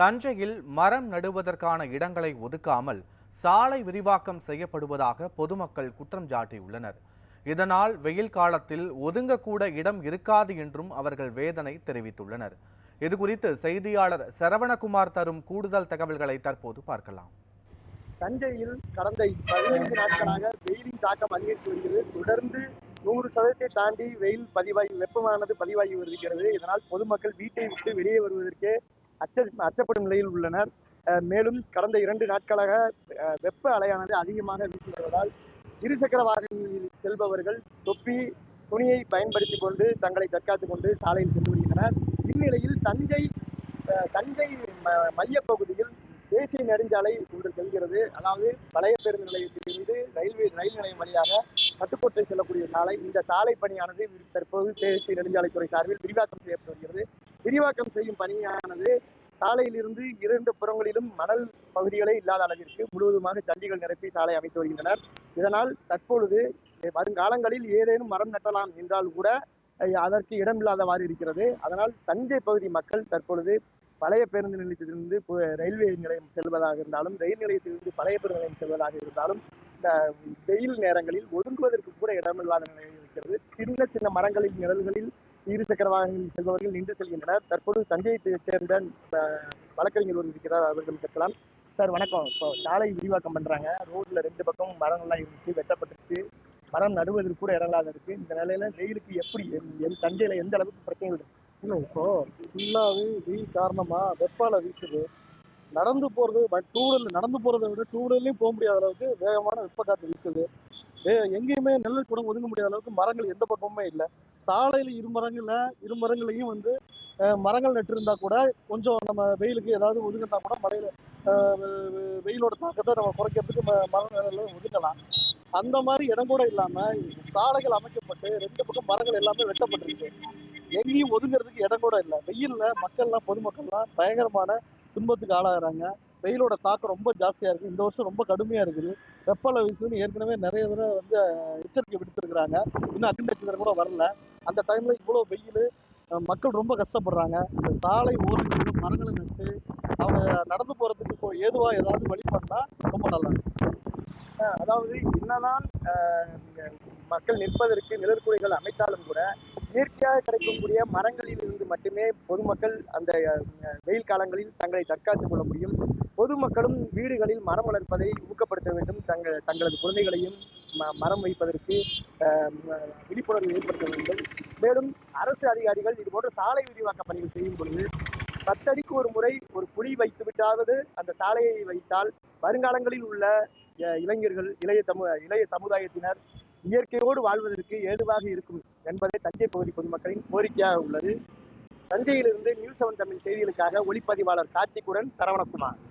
தஞ்சையில் மரம் நடுவதற்கான இடங்களை ஒதுக்காமல் சாலை விரிவாக்கம் செய்யப்படுவதாக பொதுமக்கள் குற்றம் சாட்டியுள்ளனர். இதனால் வெயில் காலத்தில் ஒதுங்கக்கூட இடம் இருக்காது என்றும் அவர்கள் வேதனை தெரிவித்துள்ளனர். இதுகுறித்து செய்தியாளர் சரவணகுமார் தரும் கூடுதல் தகவல்களை தற்போது பார்க்கலாம். தஞ்சையில் கடந்த பதினைந்து நாட்களாக வெயிலின் தாக்கம் அதிகரித்து வருகிறது. தொடர்ந்து நூறு சதவீதத்தை தாண்டி வெயில் பதிவாகி வெப்பமானது பதிவாகி வருகிறது. இதனால் பொதுமக்கள் வீட்டை விட்டு வெளியே வருவதற்கே அச்ச அச்சப்படும் நிலையில் உள்ளனர். மேலும் கடந்த இரண்டு நாட்களாக வெப்ப அலையானது அதிகமாக வீசி வருவதால் இருசக்கர வாகனங்களில் செல்பவர்கள் தொப்பி துணியை பயன்படுத்தி கொண்டு தங்களை தற்காத்துக் கொண்டு சாலையில் சென்று வருகின்றனர். இந்நிலையில் தஞ்சை தஞ்சை ம- மையப்பகுதியில் தேசிய நெடுஞ்சாலை ஒன்று செல்கிறது. அதாவது பழைய பேருந்து நிலையத்திலிருந்து ரயில்வே ரயில் நிலையம் வழியாக பட்டுக்கோட்டை செல்லக்கூடிய சாலை. இந்த சாலை பணியானது தற்போது தேசிய நெடுஞ்சாலைத்துறை சார்பில் விரிவாக்கம் செய்யப்பட்டு வருகிறது. விரிவாக்கம் செய்யும் பணியானது சாலையிலிருந்து இரண்டு புறங்களிலும் மணல் பகுதிகளே இல்லாத அளவிற்கு முழுவதுமாக ஜல்லிகள் நிரப்பி சாலை அமைத்து வருகின்றனர். இதனால் தற்பொழுது வருங்காலங்களில் ஏதேனும் மரம் நட்டலாம் என்றால் கூட அதற்கு இடமில்லாதவாறு இருக்கிறது. அதனால் தஞ்சை பகுதி மக்கள் தற்பொழுது பழைய பேருந்து நிலையத்திலிருந்து ரயில்வே நிலையம் செல்வதாக இருந்தாலும் ரயில் நிலையத்திலிருந்து பழைய பேருந்து நிலையம் செல்வதாக இருந்தாலும் இந்த வெயில் நேரங்களில் ஒதுங்குவதற்கு கூட இடமில்லாத நிலையம் இருக்கிறது. சின்ன சின்ன மரங்களின் நிழல்களில் இருசக்கர வாகனங்களில் செல்பவர்கள் நின்று செல்கின்றனர். தற்போது தஞ்சையை சேர்ந்த வழக்கறிஞர் ஒரு இருக்கிறார். அவர்கள் கேட்கலாம் சார் வணக்கம். இப்போ சாலை விரிவாக்கம் பண்றாங்க. ரோட்ல ரெண்டு பக்கம் மரங்கள்லாம் இருந்துச்சு வெட்டப்பட்டுச்சு மரம் நடுவதற்கு கூட இடம் இருக்கு. இந்த நிலையில வெயிலுக்கு எப்படி எந்த- எந்த- தஞ்சையில எந்த அளவுக்கு பிரச்சனைகள் இருக்கு? இல்லை இப்போ ஃபுல்லாகவே வெயில் காரணமாக வெப்பால வீசுது. நடந்து போகிறது டூ வீலர் நடந்து போகிறத விட டூ வீலர்லையும் போக முடியாத அளவுக்கு வேகமான வெப்ப காற்று வீசுது. எங்கேயுமே நெல்லல் கூட ஒதுங்க முடியாத அளவுக்கு மரங்கள் எந்த பக்கமுமே இல்லை. சாலையில் இரு இருமரங்களையும் இரு மரங்களையும் வந்து மரங்கள் நட்டிருந்தா கூட கொஞ்சம் நம்ம வெயிலுக்கு ஏதாவது ஒதுங்கினா கூட மழையில வெயிலோட தாக்கத்தை நம்ம குறைக்கிறதுக்கு மரம் மர ஒதுக்கலாம் அந்த மாதிரி இடம் கூட இல்லாமல் சாலைகள் அமைக்கப்பட்டு ரெண்டு பக்கம் மரங்கள் எல்லாமே வெட்டப்பட்டிருக்கு. எங்கேயும் ஒதுங்கிறதுக்கு இடம் கூட இல்லை. வெயில்ல மக்கள்லாம் பொதுமக்கள்லாம் பயங்கரமான துன்பத்துக்கு ஆளாகிறாங்க. வெயிலோட தாக்கம் ரொம்ப ஜாஸ்தியாக இருக்குது இந்த வருஷம் ரொம்ப கடுமையாக இருக்குது. வெப்பல வீசுன்னு ஏற்கனவே நிறைய தடவை வந்து எச்சரிக்கை விடுத்திருக்கிறாங்க. இன்னும் அக்னி நட்சத்திரம் கூட வரல. அந்த டைமில் இவ்வளோ வெயில் மக்கள் ரொம்ப கஷ்டப்படுறாங்க. இந்த சாலை ஓரங்களில் மரங்களை நட்டு அவங்க நடந்து போகிறதுக்கு இப்போ ஏதுவாக ஏதாவது வழி ரொம்ப நல்லா அதாவது என்னதான் மக்கள் நிற்பதற்கு நிழற்குடைகள் அமைத்தாலும் கூட இயற்கையாக கிடைக்கக்கூடிய மரங்களில் இருந்து மட்டுமே பொதுமக்கள் அந்த வெயில் காலங்களில் தங்களை தற்காத்துக் கொள்ள முடியும். பொதுமக்களும் வீடுகளில் மரம் வளர்ப்பதை ஊக்கப்படுத்த வேண்டும். தங்கள் தங்களது குழந்தைகளையும் ம- மரம் வைப்பதற்கு விழிப்புணர்வு ஏற்படுத்த வேண்டும். மேலும் அரசு அதிகாரிகள் இதுபோன்ற சாலை விரிவாக்க பணிகள் செய்யும் பொழுது பத்தடிக்கு ஒரு முறை ஒரு புலி வைத்து விட்டாவது அந்த சாலையை வைத்தால் வருங்காலங்களில் உள்ள இளைஞர்கள் இளைய சமு இளைய சமுதாயத்தினர் இயற்கையோடு வாழ்வதற்கு ஏதுவாக இருக்கும் என்பதே தஞ்சை பகுதி பொதுமக்களின் கோரிக்கையாக உள்ளது. தஞ்சையிலிருந்து நியூஸ் செவன் தமிழ் செய்திகளுக்காக ஒளிப்பதிவாளர் கார்த்திக்குடன் சரவணகுமார்.